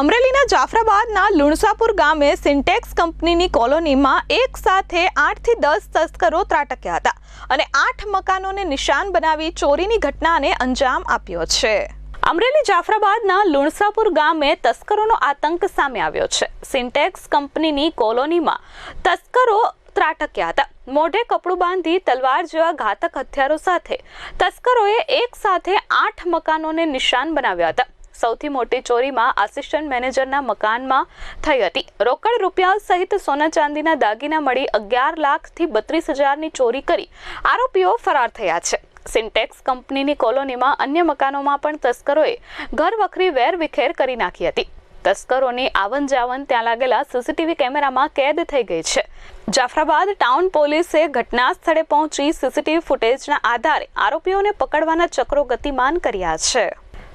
અમરેલીના જાફરાબાદના લુણસાપુર ગામે સિન્ટેક્સ કંપનીની કોલોનીમાં એક સાથે આઠથી દસ તસ્કરો ત્રાટક્યા હતા અને આઠ મકાનોને નિશાન બનાવી ચોરીની ઘટનાને અંજામ આપ્યો છે. અમરેલી જાફરાબાદના લુણસાપુર ગામે તસ્કરોનો આતંક સામે આવ્યો છે. સિન્ટેક્સ કંપનીની કોલોનીમાં તસ્કરો ત્રાટક્યા હતા. મોઢે કપડું બાંધી તલવાર જેવા ઘાતક હથિયારો સાથે તસ્કરોએ એક સાથે આઠ મકાનોને નિશાન બનાવ્યા હતા. સૌથી મોટી ચોરીમાં આસિસ્ટન્ટ મેનેજરના મકાનમાં થઈ હતી. રોકડ રૂપિયા સહિત સોના ચાંદીના દાગીના મળી અગિયાર લાખથી બત્રીસ હજારની ચોરી કરી આરોપીઓ ફરાર થયા છે. સિન્ટેક્સ કંપનીની કોલોનીમાં અન્ય મકાનોમાં પણ તસ્કરોએ ઘર વખરી વેર વિખેર કરી નાખી હતી. તસ્કરોની આવન જાવન ત્યાં લાગેલા સીસીટીવી કેમેરામાં કેદ થઈ ગઈ છે. જાફરાબાદ ટાઉન પોલીસે ઘટના સ્થળે પહોંચી સીસીટીવી ફૂટેજના આધારે આરોપીઓને પકડવાના ચક્રો ગતિમાન કર્યા છે.